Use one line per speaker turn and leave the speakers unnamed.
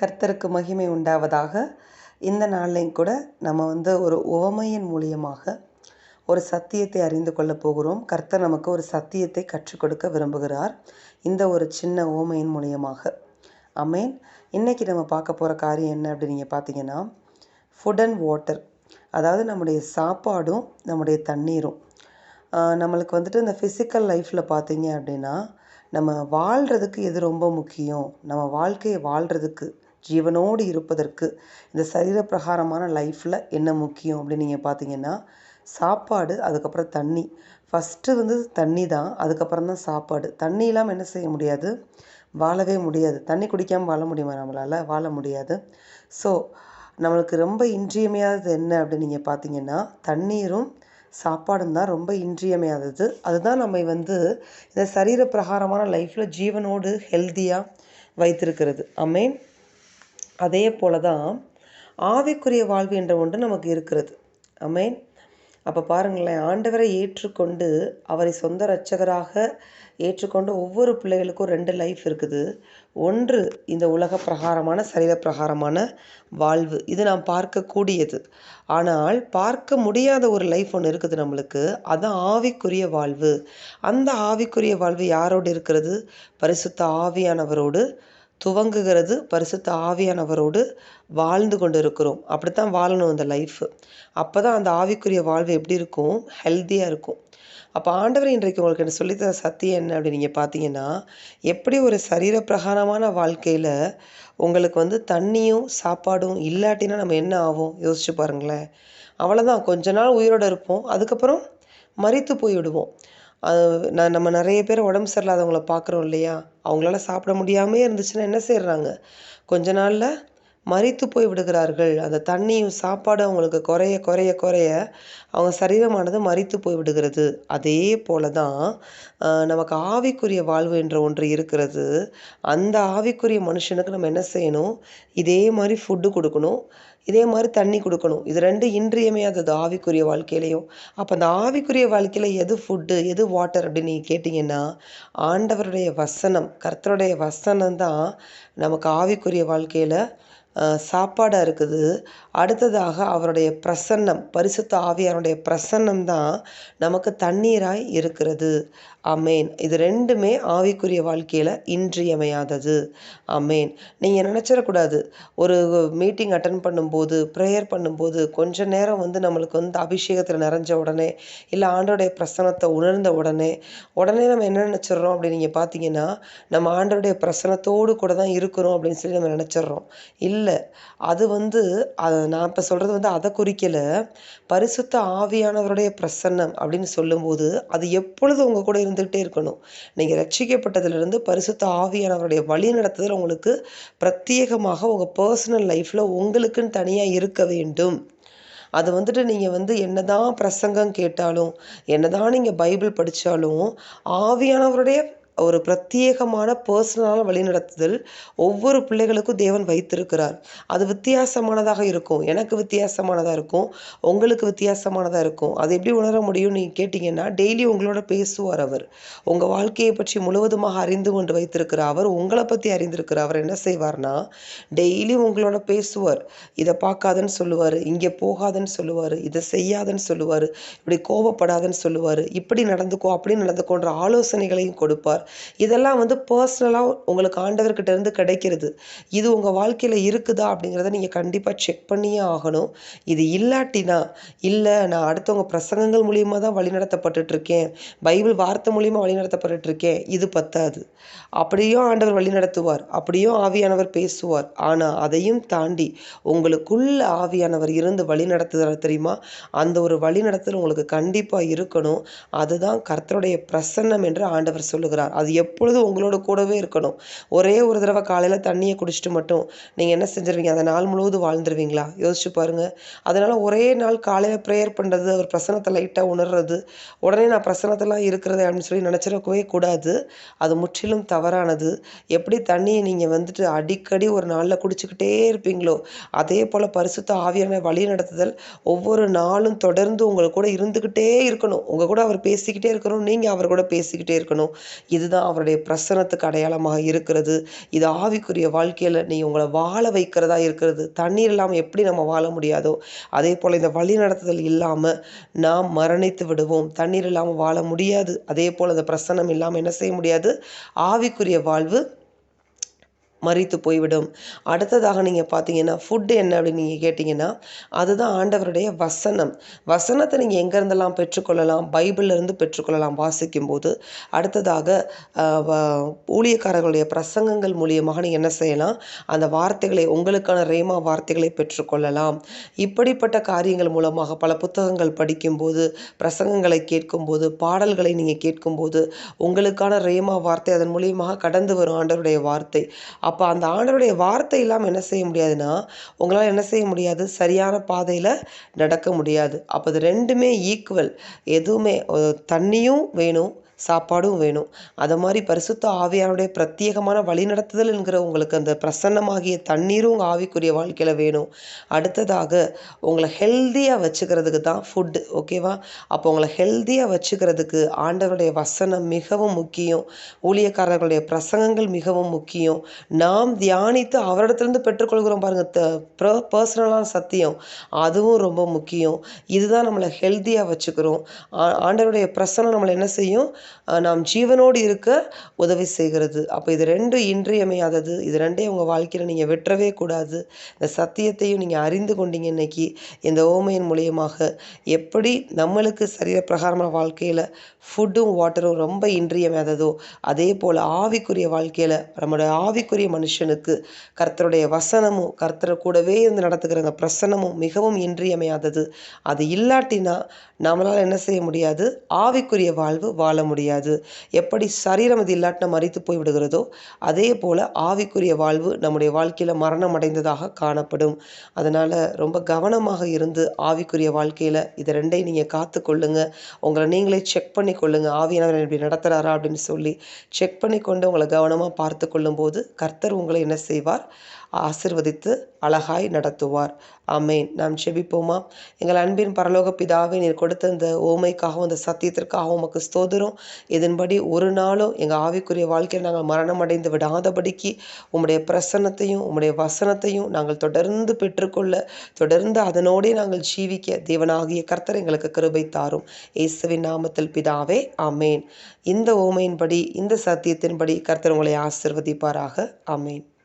கர்த்தருக்கு மகிமை உண்டாவதாக இந்த நாள்லையும் கூட நம்ம வந்து ஒரு உவமையின் மூலியமாக ஒரு சத்தியத்தை அறிந்து கொள்ளப் போகிறோம். கர்த்தர் நமக்கு ஒரு சத்தியத்தை கற்றுக் கொடுக்க விரும்புகிறார். இந்த ஒரு சின்ன உவமையின் மூலியமாக. அமேன் இன்னைக்கு நம்ம பார்க்க போகிற காரியம் என்ன அப்படின்னு நீங்கள் பார்த்தீங்கன்னா ஃபுட் அண்ட் வாட்டர் அதாவது நம்முடைய சாப்பாடும் நம்முடைய தண்ணீரும். நம்மளுக்கு வந்துட்டு இந்த ஃபிசிக்கல் லைஃப்பில் பார்த்தீங்க அப்படின்னா நம்ம வாழ்கிறதுக்கு எது ரொம்ப முக்கியம்? நம்ம வாழ்க்கையை வாழ்கிறதுக்கு ஜீவனோடு இருப்பதற்கு இந்த சரீரப்பிரகாரமான லைஃப்பில் என்ன முக்கியம் அப்படின்னு நீங்கள் பார்த்தீங்கன்னா சாப்பாடு அதுக்கப்புறம் தண்ணி. ஃபஸ்ட்டு வந்து தண்ணி தான் அதுக்கப்புறம் தான் சாப்பாடு. தண்ணி இல்லாமல் என்ன செய்ய முடியாது? வாழவே முடியாது. தண்ணி குடிக்காமல் வாழ முடியுமா நம்மளால்? வாழ முடியாது. ஸோ நம்மளுக்கு ரொம்ப இன்றியமையாதது என்ன அப்படின்னு நீங்கள் பார்த்தீங்கன்னா தண்ணீரும் சாப்பாடும் தான் ரொம்ப இன்றியமையாதது. அதுதான் நம்மை வந்து இந்த சரீரப்பிரகாரமான லைஃப்பில் ஜீவனோடு ஹெல்த்தியாக வைத்திருக்கிறது. அமேன் அதே போல தான் ஆவிக்குரிய வாழ்வு என்ற ஒன்று நமக்கு இருக்கிறது. அமேன் அப்போ பாருங்களேன் ஆண்டவரை ஏற்றுக்கொண்டு அவரை சொந்த ரட்சகராக ஏற்றுக்கொண்டு ஒவ்வொரு பிள்ளைகளுக்கும் ரெண்டு லைஃப் இருக்குது. ஒன்று இந்த உலக பிரகாரமான சரீர பிரகாரமான வாழ்வு. இது நாம் பார்க்கக்கூடியது. ஆனால் பார்க்க முடியாத ஒரு லைஃப் ஒன்று இருக்குது நம்மளுக்கு. அதுதான் ஆவிக்குரிய வாழ்வு. அந்த ஆவிக்குரிய வாழ்வு யாரோடு இருக்கிறது? பரிசுத்த ஆவியானவரோடு துவங்குகிறது பரிசுத்த ஆவியானவரோடு வாழ்ந்து கொண்டு இருக்கிறோம் அப்படித்தான் வாழணும் அந்த லைஃப் அப்போ தான் அந்த ஆவிக்குரிய வாழ்வு எப்படி இருக்கும்? ஹெல்த்தியாக இருக்கும். அப்போ ஆண்டவர் இன்றைக்கு உங்களுக்கு என்ன சொல்லித்தர சத்தியம் என்ன அப்படின்னு நீங்கள் பார்த்தீங்கன்னா எப்படி ஒரு சரீரப்பிரகாரமான வாழ்க்கையில் உங்களுக்கு வந்து தண்ணியும் சாப்பாடும் இல்லாட்டினா நம்ம என்ன ஆகும்? யோசிச்சு பாருங்களேன். அவ்வளோதான் கொஞ்ச நாள் உயிரோடு இருப்போம். அதுக்கப்புறம் மறித்து போய்விடுவோம். விடுவோம் நான் நம்ம நிறைய பேர் உடம்பு சரியில்லாதவங்கள பார்க்குறோம் இல்லையா? அவங்களால சாப்பிட முடியாமே இருந்துச்சுன்னா என்ன செய்கிறாங்க கொஞ்ச நாளில் மரித்து போய் விடுகிறார்கள். அந்த தண்ணியும் சாப்பாடு அவங்களுக்கு குறைய குறைய குறைய அவங்க சரீரமானது மரித்து போய் விடுகிறது. அதே போல தான் நமக்கு ஆவிக்குரிய வாழ்வு என்ற ஒன்று இருக்கிறது. அந்த ஆவிக்குரிய மனுஷனுக்கு நம்ம என்ன செய்யணும்? இதே மாதிரி ஃபுட்டு கொடுக்கணும். இதே மாதிரி தண்ணி கொடுக்கணும். இது ரெண்டு இன்றியமையாதது ஆவிக்குரிய வாழ்க்கையிலையும் அப்போ அந்த ஆவிக்குரிய வாழ்க்கையில் எது ஃபுட்டு எது வாட்டர் அப்படின்னு நீங்கள் கேட்டிங்கன்னா ஆண்டவருடைய வசனம் கர்த்தருடைய வசனம் தான் நமக்கு ஆவிக்குரிய வாழ்க்கையில் சாப்பாடாக இருக்குது. அடுத்ததாக அவருடைய பிரசன்னம் பரிசுத்த ஆவியாருடைய பிரசன்னம் தான் நமக்கு தண்ணீராய் இருக்கிறது. அமேன். இது ரெண்டுமே ஆவிக்குரிய வாழ்க்கையில் இன்றியமையாதது. அமேன். நீங்கள் நினச்சிடக்கூடாது. ஒரு மீட்டிங் அட்டன் பண்ணும்போது ப்ரேயர் பண்ணும்போது கொஞ்ச நேரம் வந்து நம்மளுக்கு வந்து அபிஷேகத்தில் நிறைஞ்ச உடனே இல்லை ஆண்டோடைய பிரசனத்தை உணர்ந்த உடனே உடனே நம்ம என்ன நினச்சிட்றோம் அப்படின்னு நீங்கள் பார்த்தீங்கன்னா நம்ம ஆண்டோடைய பிரசனத்தோடு கூட தான் இருக்கிறோம் அப்படின்னு சொல்லி நம்ம நினச்சிட்றோம். இல்லை அது வந்து அதை நான் இப்போ சொல்கிறது வந்து அதை குறிக்கலை. பரிசுத்த ஆவியானவருடைய பிரசன்னம் அப்படின்னு சொல்லும்போது அது எப்பொழுது உங்கள் கூட இருந்துகிட்டே இருக்கணும்? நீங்கள் ரட்சிக்கப்பட்டதுலேருந்து பரிசுத்த ஆவியானவருடைய வழி நடத்துதல் உங்களுக்கு பிரத்யேகமாக உங்கள் பர்சனல் லைஃப்பில் உங்களுக்குன்னு தனியாக இருக்க வேண்டும். அது வந்துட்டு நீங்கள் வந்து என்னதான் பிரசங்கம் கேட்டாலும் என்னதான் நீங்கள் பைபிள் படித்தாலும் ஆவியானவருடைய ஒரு பிரத்யேகமான பர்சனலான வழிநடத்துதல் ஒவ்வொரு பிள்ளைகளுக்கும் தேவன் வைத்திருக்கிறார். அது வித்தியாசமானதாக இருக்கும். எனக்கு வித்தியாசமானதாக இருக்கும். உங்களுக்கு வித்தியாசமானதாக இருக்கும். அது எப்படி உணர முடியும் நீங்கள் கேட்டிங்கன்னா டெய்லி உங்களோட பேசுவார் அவர். உங்கள் வாழ்க்கையை பற்றி முழுவதுமாக அறிந்து கொண்டு வைத்திருக்கிற அவர் உங்களை பற்றி அறிந்திருக்கிற அவர் என்ன செய்வார்னா டெய்லி உங்களோட பேசுவார். இதை பார்க்காதன்னு சொல்லுவார் இங்கே போகாதன்னு சொல்லுவார் இதை செய்யாதன்னு சொல்லுவார் இப்படி கோபப்படாதன்னு சொல்லுவார் இப்படி நடந்துக்கோ அப்படி நடந்துக்கோன்ற ஆலோசனைகளையும் கொடுப்பார். இதெல்லாம் வந்து பர்சனலாக உங்களுக்கு ஆண்டவர்கிட்ட இருந்து கிடைக்கிறது. இது உங்கள் வாழ்க்கையில் இருக்குதா அப்படிங்கிறத நீங்கள் கண்டிப்பாக செக் பண்ணியே ஆகணும். இது இல்லாட்டினா இல்லை நான் அடுத்தவங்க பிரசங்கங்கள் மூலியமாக தான் வழிநடத்தப்பட்டுட்ருக்கேன் பைபிள் வார்த்தை மூலியமாக வழிநடத்தப்பட்டுட்ருக்கேன் இது பத்தாது. அப்படியும் ஆண்டவர் வழிநடத்துவார் அப்படியும் ஆவியானவர் பேசுவார். ஆனால் அதையும் தாண்டி உங்களுக்குள்ள ஆவியானவர் இருந்து வழி நடத்துகிறார் தெரியுமா? அந்த ஒரு வழிநடத்தல் உங்களுக்கு கண்டிப்பாக இருக்கணும். அதுதான் கர்த்தருடைய பிரசன்னம் என்று ஆண்டவர் சொல்லுகிறார். அது எப்பொழுதும் உங்களோட கூடவே இருக்கணும். ஒரே ஒரு தடவை காலையில் தண்ணியை குடிச்சிட்டு மட்டும் நீங்கள் என்ன செஞ்சிருவீங்க? அந்த நாள் முழுவதும் வாழ்ந்துருவீங்களா? யோசிச்சு பாருங்கள் அதனால் ஒரே நாள் காலையில் ப்ரேயர் பண்ணுறது அவர் பிரசனத்தை லைட்டாக உணர்றது உடனே நான் பிரசனத்தெல்லாம் இருக்கிறது அப்படின்னு சொல்லி நினச்சிடக்கவே கூடாது. அது முற்றிலும் தவறானது. எப்படி தண்ணியை நீங்கள் வந்துட்டு அடிக்கடி ஒரு நாளில் குடிச்சிக்கிட்டே இருப்பீங்களோ அதே போல் பரிசுத்த ஆவியான வழி நடத்துதல் ஒவ்வொரு நாளும் தொடர்ந்து உங்கள் கூட இருந்துக்கிட்டே இருக்கணும். உங்கள் கூட அவர் பேசிக்கிட்டே இருக்கணும் நீங்கள் அவர் கூட பேசிக்கிட்டே இருக்கணும். இது இதுதான் அவருடைய பிரசன்னத்துக்கு அடையாளமாக இருக்கிறது. இது ஆவிக்குரிய வாழ்க்கையில் நீ உங்களை வாழ வைக்கிறதா இருக்கிறது. தண்ணீர் இல்லாமல் எப்படி நம்ம வாழ முடியாதோ அதே போல் இந்த வழி நடத்துதல் இல்லாமல் நாம் மரணித்து விடுவோம். தண்ணீர் இல்லாமல் வாழ முடியாது. அதே போல் அந்த பிரசன்னம் இல்லாமல் என்ன செய்ய முடியாது? ஆவிக்குரிய வாழ்வு மறித்து போய்விடும். அடுத்ததாக நீங்கள் பார்த்தீங்கன்னா ஃபுட்டு என்ன அப்படின்னு நீங்கள் கேட்டிங்கன்னா அதுதான் ஆண்டவருடைய வசனம். வசனத்தை நீங்கள் எங்கேருந்தெல்லாம் பெற்றுக்கொள்ளலாம்? பைபிள்லேருந்து பெற்றுக்கொள்ளலாம் வாசிக்கும்போது. அடுத்ததாக வ- ஊழியக்காரர்களுடைய பிரசங்கங்கள் மூலியமாக நீங்கள் என்ன செய்யலாம்? அந்த வார்த்தைகளை உங்களுக்கான ரேமா வார்த்தைகளை பெற்றுக்கொள்ளலாம். இப்படிப்பட்ட காரியங்கள் மூலமாக பல புத்தகங்கள் படிக்கும்போது பிரசங்கங்களை கேட்கும்போது பாடல்களை நீங்கள் கேட்கும்போது உங்களுக்கான ரேமா வார்த்தை அதன் மூலியமாக கடந்து வரும் ஆண்டவருடைய வார்த்தை. அப்போ அந்த ஆண்டருடைய வார்த்தை இல்லாமல் என்ன செய்ய முடியாதுன்னா உங்களால் என்ன செய்ய முடியாது? சரியான பாதையில் நடக்க முடியாது. அப்போ அது ரெண்டுமே ஈக்குவல் எதுவுமே தண்ணியும் வேணும் சாப்பாடும் வேணும். அதை மாதிரி பரிசுத்த ஆவியானுடைய பிரத்யேகமான வழிநடத்துதல் என்கிற உங்களுக்கு அந்த பிரசன்னமாகிய தண்ணீரும் உங்கள் ஆவிக்குரிய வாழ்க்கையில் வேணும். அடுத்ததாக உங்களை ஹெல்த்தியாக வச்சுக்கிறதுக்கு தான் ஃபுட்டு ஓகேவா அப்போ உங்களை ஹெல்த்தியாக வச்சுக்கிறதுக்கு ஆண்டவருடைய வசனம் மிகவும் முக்கியம். ஊழியக்காரர்களுடைய பிரசங்கங்கள் மிகவும் முக்கியம். நாம் தியானித்து அவரிடத்துலேருந்து பெற்றுக்கொள்கிறோம் பாருங்கள் பர்சனலான சத்தியம். அதுவும் ரொம்ப முக்கியம். இதுதான் நம்மளை ஹெல்த்தியாக வச்சுக்கிறோம். ஆ- ஆண்டவருடைய பிரசனம் நம்மளை என்ன செய்யும்? நாம் ஜீவனோடு இருக்க உதவி செய்கிறது. அப்போ இது ரெண்டும் இன்றியமையாதது. இது ரெண்டையும் உங்கள் வாழ்க்கையில் நீங்கள் விட்டுறவே கூடாது. இந்த சத்தியத்தையும் நீங்கள் அறிந்து கொண்டீங்க இன்னைக்கு. இந்த ஓமையின் மூலியமாக எப்படி நம்மளுக்கு சரீர பிரகாரமான வாழ்க்கையில் ஃபுட்டும் வாட்டரும் ரொம்ப இன்றியமையாததோ அதே போல் ஆவிக்குரிய வாழ்க்கையில் நம்மளுடைய ஆவிக்குரிய மனுஷனுக்கு கர்த்தருடைய வசனமும் கர்த்தர் கூடவே இருந்து நடத்துகிற அந்த பிரசனமும் மிகவும் இன்றியமையாதது. அது இல்லாட்டினா நம்மளால் என்ன செய்ய முடியாது? ஆவிக்குரிய வாழ்வு வாழ முடியும் முடியாது. எப்படி சரீரம் இது இல்லாட்டினா மறித்து போய் விடுகிறதோ அதே போல் ஆவிக்குரிய வாழ்வு நம்முடைய வாழ்க்கையில் மரணம் அடைந்ததாக காணப்படும். அதனால் ரொம்ப கவனமாக இருந்து ஆவிக்குரிய வாழ்க்கையில் இதை ரெண்டையும் நீங்கள் காத்து கொள்ளுங்க. உங்களை நீங்களே செக் பண்ணி கொள்ளுங்கள் ஆவியானவர் இப்படி நடத்துகிறாரா அப்படின்னு சொல்லி செக் பண்ணி கொண்டு உங்களை கவனமாக பார்த்து கொள்ளும்போது கர்த்தர் உங்களை என்ன செய்வார்? ஆசிர்வதித்து அழகாய் நடத்துவார். ஆமென். நாம் செபிப்போமா எங்கள் அன்பின் பரலோக பிதாவை நீர் கொடுத்த இந்த ஓமைக்காகவும் இந்த சத்தியத்திற்காகவும் உமக்கு ஸ்தோதரும் இதன்படி ஒரு நாளும் எங்கள் ஆவிக்குரிய வாழ்க்கையில் நாங்கள் மரணம் அடைந்து விடாதபடிக்கு உம்முடைய பிரசன்னத்தையும் உம்முடைய வசனத்தையும் நாங்கள் தொடர்ந்து பெற்றுக்கொள்ள தொடர்ந்து அதனோடே நாங்கள் ஜீவிக்க தேவனாகிய கர்த்தர் எங்களுக்கு கிருபை தாரும். இயேசுவின் நாமத்தில் பிதாவே ஆமேன். இந்த ஓமையின்படி இந்த சத்தியத்தின்படி கர்த்தர் உங்களை ஆசிர்வதிப்பாராக. ஆமேன்.